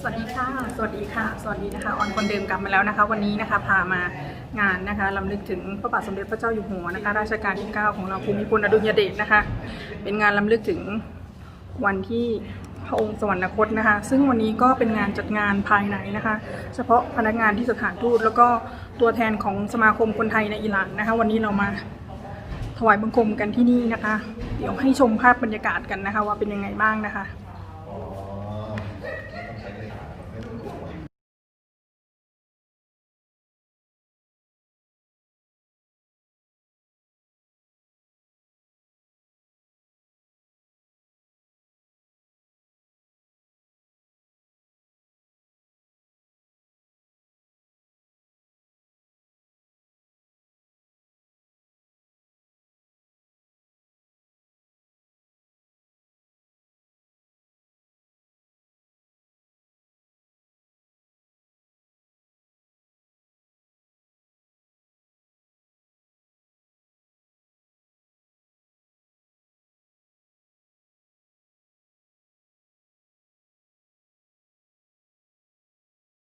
สวัสดีค่ะ สวัสดีค่ะ สวัสดีนะคะออนคนเดิมกลับมาแล้วนะคะ วันนี้นะคะพามางานนะคะลำลึกถึงพระบาทสมเด็จพระเจ้าอยู่หัวนะคะราชการที่ 9 ของเราภูมิพลอดุลยเดชนะคะ เป็นงานลำลึกถึงวันที่พระองค์สวรรคตนะคะ ซึ่งวันนี้ก็เป็นงานจัดงานภายในนะคะ เฉพาะพนักงานที่สถานทูตแล้วก็ตัวแทนของสมาคมคนไทยในอิหร่านนะคะ วันนี้เรามาถวายบังคมกันที่นี่นะคะ เดี๋ยวให้ชมภาพบรรยากาศกันนะคะ ว่าเป็นยังไงบ้างนะคะ